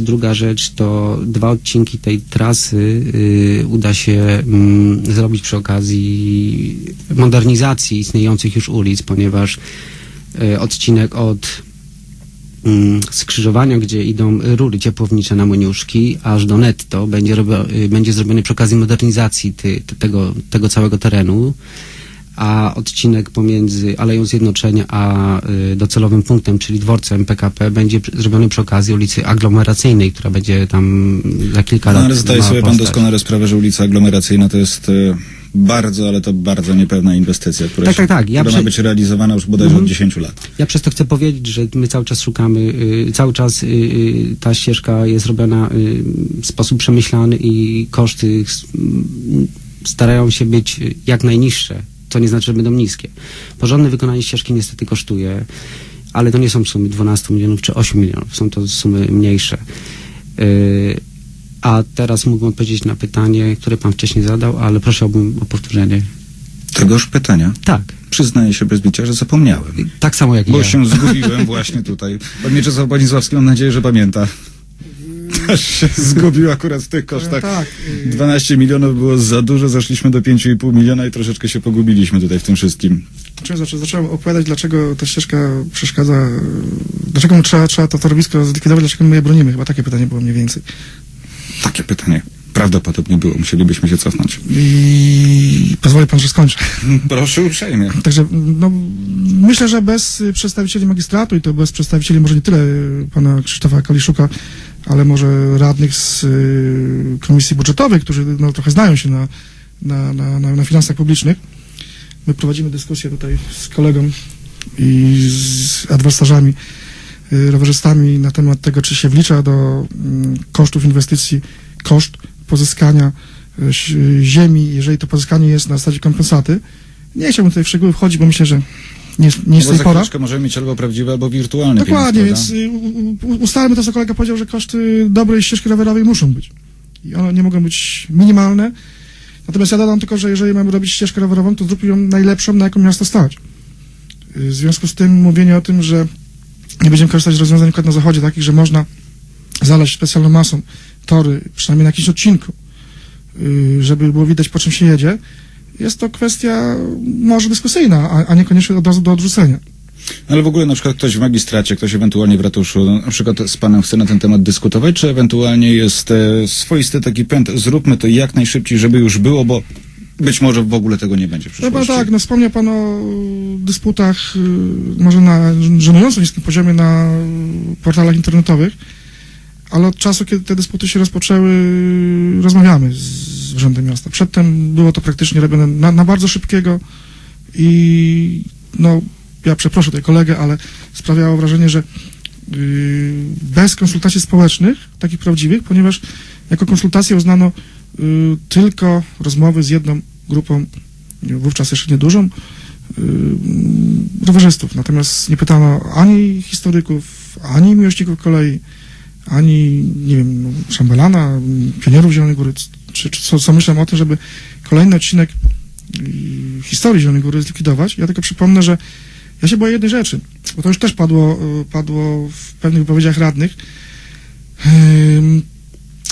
Druga rzecz to dwa odcinki tej trasy y, uda się mm, zrobić przy okazji modernizacji istniejących już ulic, ponieważ y, odcinek od mm, skrzyżowania, gdzie idą rury ciepłownicze na Moniuszki, aż do netto będzie, y, będzie zrobiony przy okazji modernizacji ty, tego, tego całego terenu, a odcinek pomiędzy Aleją Zjednoczenia a y, docelowym punktem, czyli dworcem PKP, będzie zrobiony przy okazji ulicy aglomeracyjnej, która będzie tam za kilka No, lat ale zdaje sobie pan doskonale sprawę, że ulica aglomeracyjna to jest e, bardzo, ale to bardzo niepewna inwestycja, która, Tak, tak, tak. Ja ma być realizowana już bodajże Mhm. od 10 lat. Ja przez to chcę powiedzieć, że my cały czas szukamy, y, cały czas y, y, ta ścieżka jest robiona y, w sposób przemyślany i koszty starają się być y, jak najniższe, co nie znaczy, że będą niskie. Porządne wykonanie ścieżki niestety kosztuje, ale to nie są sumy 12 milionów czy 8 milionów, są to sumy mniejsze. Y, A teraz mógłbym odpowiedzieć na pytanie, które pan wcześniej zadał, ale prosiłbym o powtórzenie. Tegoż pytania. Tak, Przyznaję się bez bicia, że zapomniałem. tak samo jak Bo ja. się zgubiłem właśnie tutaj. Pan Mieczysław Bonizławski, mam nadzieję, że pamięta. Też się zgubił akurat w tych kosztach. Tak, y, 12 milionów było za dużo, zeszliśmy do 5,5 miliona i troszeczkę się pogubiliśmy tutaj w tym wszystkim. Zaczą- zacząłem opowiadać, dlaczego ta ścieżka przeszkadza, dlaczego mu trzeba, trzeba to torowisko zlikwidować, dlaczego my je bronimy. Chyba takie pytanie było mniej więcej. Takie pytanie prawdopodobnie było. Musielibyśmy się cofnąć. I pozwoli pan, że skończę. Proszę uprzejmie. Także no, myślę, że bez przedstawicieli magistratu i to bez przedstawicieli może nie tyle pana Krzysztofa Kaliszuka, ale może radnych z y, komisji budżetowej, którzy no, trochę znają się na, na, na, na, na finansach publicznych. My prowadzimy dyskusję tutaj z kolegą i z adwersarzami, y, rowerzystami na temat tego, czy się wlicza do mm, kosztów inwestycji koszt pozyskania y, ziemi, jeżeli to pozyskanie jest na zasadzie kompensaty. Nie chciałbym tutaj w szczegóły wchodzić, bo myślę, że nie jest, nie jest No bo tej za pora. chwileczkę możemy mieć albo prawdziwe, albo wirtualne Dokładnie, pieniądze, więc y, u- u- ustalmy to, co kolega powiedział, że koszty dobrej ścieżki rowerowej muszą być. I one nie mogą być minimalne. Natomiast ja dodam tylko, że jeżeli mamy robić ścieżkę rowerową, to zróbmy ją najlepszą, na jaką miasto stać. Y, W związku z tym mówienie o tym, że nie będziemy korzystać z rozwiązań na przykład na zachodzie, takich, że można zalać specjalną masą tory, przynajmniej na jakimś odcinku, y, żeby było widać, po czym się jedzie, jest to kwestia może dyskusyjna, a, a niekoniecznie od razu do odrzucenia. Ale w ogóle na przykład ktoś w magistracie, ktoś ewentualnie w ratuszu, na przykład z panem chce na ten temat dyskutować, czy ewentualnie jest e, swoisty taki pęd, zróbmy to jak najszybciej, żeby już było, bo być może w ogóle tego nie będzie w Chyba przyszłości. tak, no wspomniał Pan o dysputach y, może na żenująco niskim poziomie na y, portalach internetowych, ale od czasu, kiedy te dysputy się rozpoczęły, rozmawiamy z Urzędem Miasta. Przedtem było to praktycznie robione na, na bardzo szybkiego i no, ja przeproszę tutaj kolegę, ale sprawiało wrażenie, że y, bez konsultacji społecznych, takich prawdziwych, ponieważ jako konsultacje uznano y, tylko rozmowy z jedną grupą, y, wówczas jeszcze niedużą, y, rowerzystów. Natomiast nie pytano ani historyków, ani miłośników kolei, ani, nie wiem, szambelana, pionierów Zielonej Góry, czy, czy co, co myślą o tym, żeby kolejny odcinek y, historii Zielonej Góry zlikwidować. Ja tylko przypomnę, że ja się boję jednej rzeczy, bo to już też padło, y, padło w pewnych wypowiedziach radnych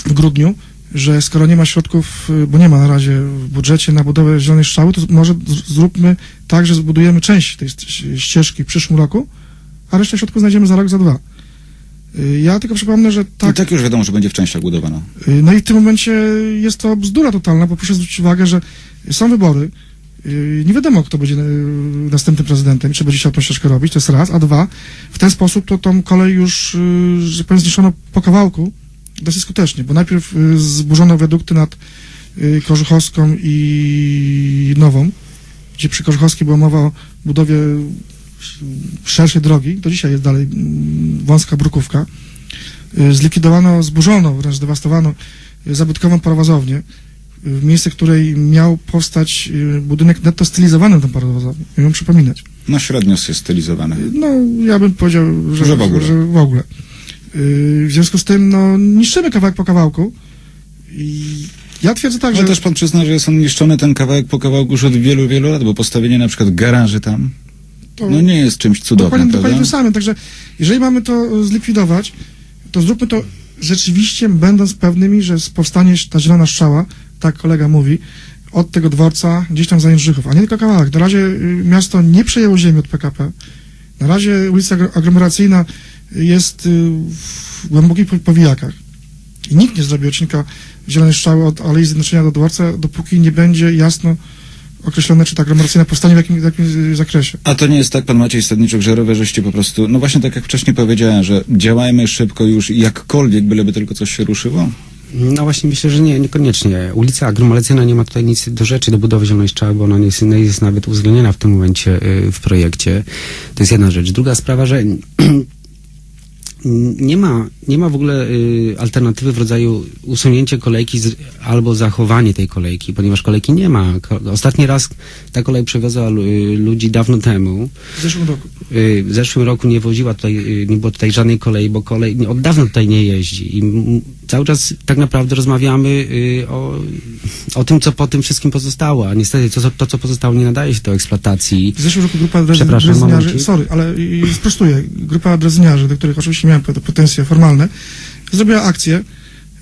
w grudniu, że skoro nie ma środków, y, bo nie ma na razie w budżecie na budowę Zielonej Strzały, to może zróbmy tak, że zbudujemy część tej ścieżki w przyszłym roku, a resztę środków znajdziemy za rok, za dwa. Y, Ja tylko przypomnę, że I tak, tak już wiadomo, że będzie w częściach budowana. Y, No i w tym momencie jest to bzdura totalna, bo proszę zwrócić uwagę, że są wybory. y, Nie wiadomo, kto będzie następnym prezydentem, czy będzie chciał tą ścieżkę robić, to jest raz. A dwa, w ten sposób to tą kolej już, że tak powiem, zniszczono po kawałku dosyć skutecznie, bo najpierw zburzono wiadukty nad Korzuchowską i Nową, gdzie przy Korzuchowskiej była mowa o budowie szerszej drogi, do dzisiaj jest dalej mm, wąska brukówka. Y, Zlikwidowano, zburzono, wręcz zdewastowano y, zabytkową parowozownię, y, w miejsce której miał powstać budynek netto stylizowany na parowozownię. Miałem przypominać. No średnio jest stylizowane. No, ja bym powiedział, że, Że w ogóle. Że w, ogóle. W związku z tym, no, niszczymy kawałek po kawałku i ja twierdzę tak, Ale że... też pan przyzna, że jest on niszczony ten kawałek po kawałku już od wielu, wielu lat, bo postawienie na przykład garaży tam, no nie jest czymś cudownym, Dokładnie, dokładnie tym samym. Także jeżeli mamy to e, zlikwidować, to zróbmy to rzeczywiście będąc pewnymi, że powstanie ta zielona strzała, tak kolega mówi, od tego dworca gdzieś tam za Jędrzychów, a nie tylko kawałek. Na razie y, miasto nie przejęło ziemi od PKP. Na razie ulica aglomeracyjna jest y, w głębokich po- powijakach. I nikt nie zrobi odcinka zielonej strzały od Alei Zjednoczenia do dworca, dopóki nie będzie jasno określone, czy ta aglomeracyjna powstanie w jakim, w jakim zakresie. A to nie jest tak, pan Maciej Stadniczuk, że rowerzyści po prostu, no właśnie tak jak wcześniej powiedziałem, że działajmy szybko już i jakkolwiek, byleby tylko coś się ruszyło? No właśnie myślę, że nie, niekoniecznie. Ulica aglomeracyjna nie ma tutaj nic do rzeczy, do budowy zielonej strzały, bo ona nie jest, nie jest nawet uwzględniona w tym momencie y, w projekcie. To jest jedna rzecz. Druga sprawa, że nie ma, nie ma w ogóle y, alternatywy w rodzaju usunięcie kolejki z, albo zachowanie tej kolejki, ponieważ kolejki nie ma. Ostatni raz ta kolej przewiozła y, ludzi dawno temu. W zeszłym roku. Y, w zeszłym roku nie woziła tutaj, y, nie było tutaj żadnej kolei, bo kolej od dawna tutaj nie jeździ. I cały czas tak naprawdę rozmawiamy y, o, o tym, co po tym wszystkim pozostało. A niestety to, co- to, co pozostało, nie nadaje się do eksploatacji. W zeszłym roku grupa drezyniarzy, sorry, ale i sprostuję, grupa drezyniarzy, do których oczywiście miałem pe- pretensje formalne, zrobiła akcję,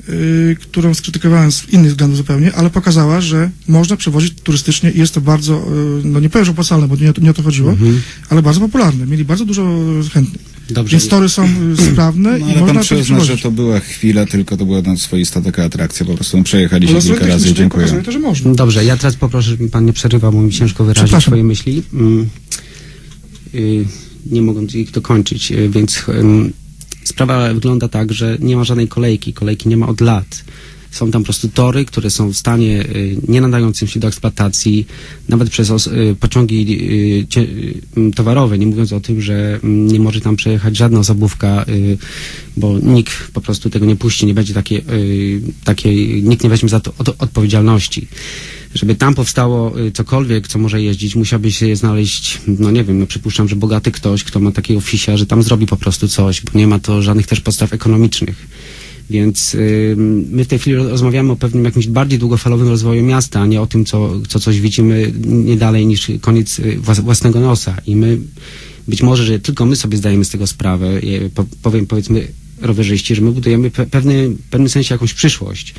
y, którą skrytykowałem z innych względów zupełnie, ale pokazała, że można przewozić turystycznie i jest to bardzo, y, no nie powiem, że opłacalne, bo nie, o to- nie o to chodziło, Mhm. ale bardzo popularne. Mieli bardzo dużo chętnych. Dobrze. Więc tory są y, sprawne No i ale można pan przyzna, że to była chwila, tylko to była no, swoista taka atrakcja, po prostu przejechaliśmy Ale kilka razy dziękuję. to, że można. Dobrze, ja teraz poproszę, żeby pan nie przerywał, bo mi ciężko wyrazić swoje myśli. Mm, y, nie mogąc ich dokończyć, y, więc ym, sprawa wygląda tak, że nie ma żadnej kolejki. Kolejki nie ma od lat. Są tam po prostu tory, które są w stanie y, nie nadającym się do eksploatacji, nawet przez y, pociągi y, towarowe, nie mówiąc o tym, że mm, nie może tam przejechać żadna osobówka, bo nikt po prostu tego nie puści, nie będzie takiej, takiej nikt nie weźmie za to od, odpowiedzialności. Żeby tam powstało y, cokolwiek, co może jeździć, musiałby się znaleźć, no nie wiem, no przypuszczam, że bogaty ktoś, kto ma takiego fisia, że tam zrobi po prostu coś, bo nie ma to żadnych też podstaw ekonomicznych. Więc y, my w tej chwili rozmawiamy o pewnym jakimś bardziej długofalowym rozwoju miasta, a nie o tym, co, co coś widzimy nie dalej niż koniec y, włas- własnego nosa. I my być może, że tylko my sobie zdajemy z tego sprawę, po, powiem powiedzmy rowerzyści, że my budujemy pe, pewny, w pewnym sensie jakąś przyszłość,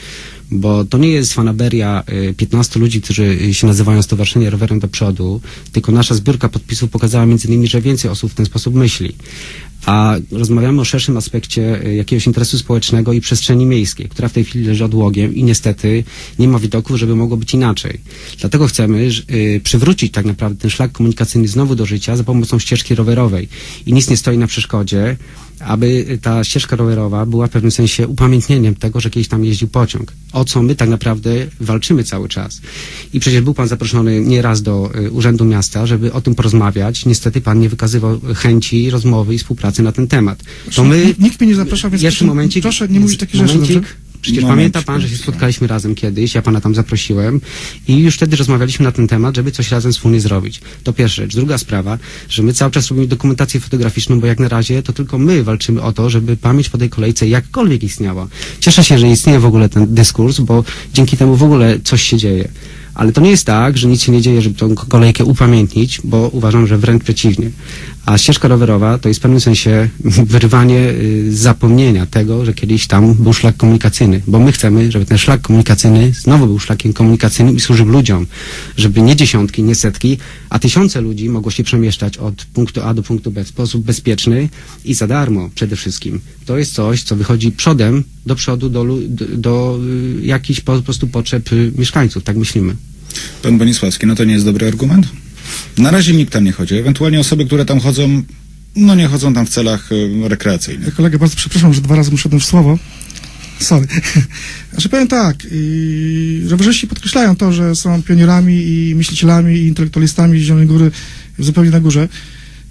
bo to nie jest fanaberia y, 15 ludzi, którzy y, się nazywają Stowarzyszenie Rowerem do Przodu, tylko nasza zbiórka podpisów pokazała między innymi, że więcej osób w ten sposób myśli. A rozmawiamy o szerszym aspekcie y, jakiegoś interesu społecznego i przestrzeni miejskiej, która w tej chwili leży odłogiem i niestety nie ma widoków, żeby mogło być inaczej. Dlatego chcemy y, przywrócić tak naprawdę ten szlak komunikacyjny znowu do życia za pomocą ścieżki rowerowej. I nic nie stoi na przeszkodzie, aby ta ścieżka rowerowa była w pewnym sensie upamiętnieniem tego, że kiedyś tam jeździł pociąg. O co my tak naprawdę walczymy cały czas. I przecież był pan zaproszony nieraz do y, Urzędu Miasta, żeby o tym porozmawiać. Niestety pan nie wykazywał chęci rozmowy i współpracy na ten temat. To my... Nikt- mnie nie zaprasza, więc Jeszcze proszę, momencik. proszę nie mówić takich rzeczy? Przecież Momencik, pamięta pan, że się spotkaliśmy razem kiedyś, ja pana tam zaprosiłem i już wtedy rozmawialiśmy na ten temat, żeby coś razem wspólnie zrobić. To pierwsza rzecz. Druga sprawa, że my cały czas robimy dokumentację fotograficzną, bo jak na razie to tylko my walczymy o to, żeby pamięć po tej kolejce jakkolwiek istniała. Cieszę się, że istnieje w ogóle ten dyskurs, bo dzięki temu w ogóle coś się dzieje. Ale to nie jest tak, że nic się nie dzieje, żeby tą kolejkę upamiętnić, bo uważam, że wręcz przeciwnie. A ścieżka rowerowa to jest w pewnym sensie wyrwanie y, z zapomnienia tego, że kiedyś tam był szlak komunikacyjny, bo my chcemy, żeby ten szlak komunikacyjny znowu był szlakiem komunikacyjnym i służył ludziom, żeby nie dziesiątki, nie setki, a tysiące ludzi mogło się przemieszczać od punktu A do punktu B w sposób bezpieczny i za darmo przede wszystkim. To jest coś, co wychodzi przodem, do przodu, do, do, do y, jakichś po prostu potrzeb y, mieszkańców, tak myślimy. Pan Bonisławski, no to nie jest dobry argument? Na razie nikt tam nie chodzi. Ewentualnie osoby, które tam chodzą, no nie chodzą tam w celach e, rekreacyjnych. Kolega, bardzo przepraszam, że dwa razy muszę w słowo. Sorry. Znaczy powiem tak, rowerzyści podkreślają to, że są pionierami i myślicielami i intelektualistami Zielonej Góry zupełnie na górze.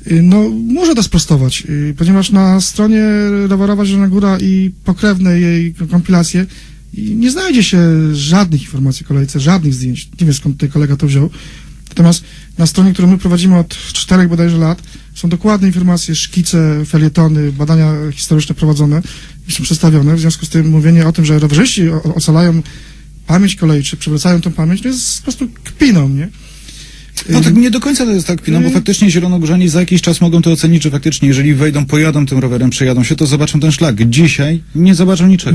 Yy, No, muszę to sprostować, yy, ponieważ na stronie rowerowa Zielona Góra i pokrewne jej kompilacje i nie znajdzie się żadnych informacji o kolejce, żadnych zdjęć. Nie wiem skąd tutaj kolega to wziął. Natomiast na stronie, którą my prowadzimy od czterech bodajże lat, są dokładne informacje, szkice, felietony, badania historyczne prowadzone i są przedstawione. W związku z tym mówienie o tym, że rowerzyści ocalają pamięć kolei, czy przywracają tą pamięć, to jest po prostu kpiną, nie? No tak nie do końca to jest tak, no bo Y- faktycznie zielonogórzani za jakiś czas mogą to ocenić, że faktycznie jeżeli wejdą, pojadą tym rowerem, przejadą się, to zobaczą ten szlak. Dzisiaj nie zobaczą niczego.